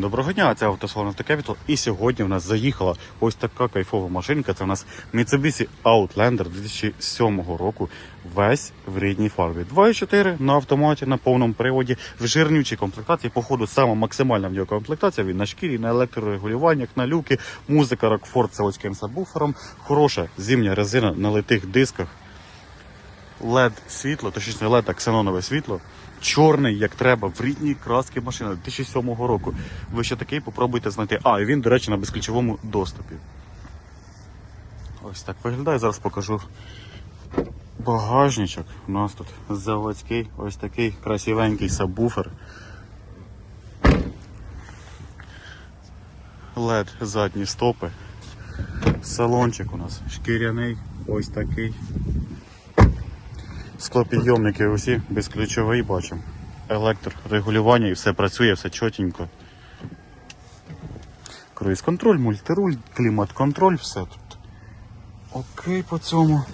Доброго дня, це автосалон Capital. І сьогодні в нас заїхала ось така кайфова машинка. Це у нас Mitsubishi Outlander 2007 року. Весь в рідній фарбі. 2.4 на автоматі, на повному приводі, в жирнючій комплектації. Походу, сама максимальна в нього комплектація. Він на шкірі, на електрорегулюваннях, на люки, музика Rockford з заводським сабвуфером. Хороша зимня резина на литих дисках. LED світло, точніше не LED, а ксенонове світло. Чорний, як треба, в рідній краски машина 2007 року. Ви ще такий попробуйте знайти. А, і він, до речі, на безключовому доступі. Ось так виглядає. Зараз покажу багажничок. У нас тут заводський, ось такий красивенький сабвуфер. LED задні стопи. Салончик у нас шкіряний, ось такий. Склопідйомники усі безключові бачимо. Електрорегулювання і все працює, все чотенько. Круїз контроль, мультируль, клімат-контроль, все тут. Окей по цьому.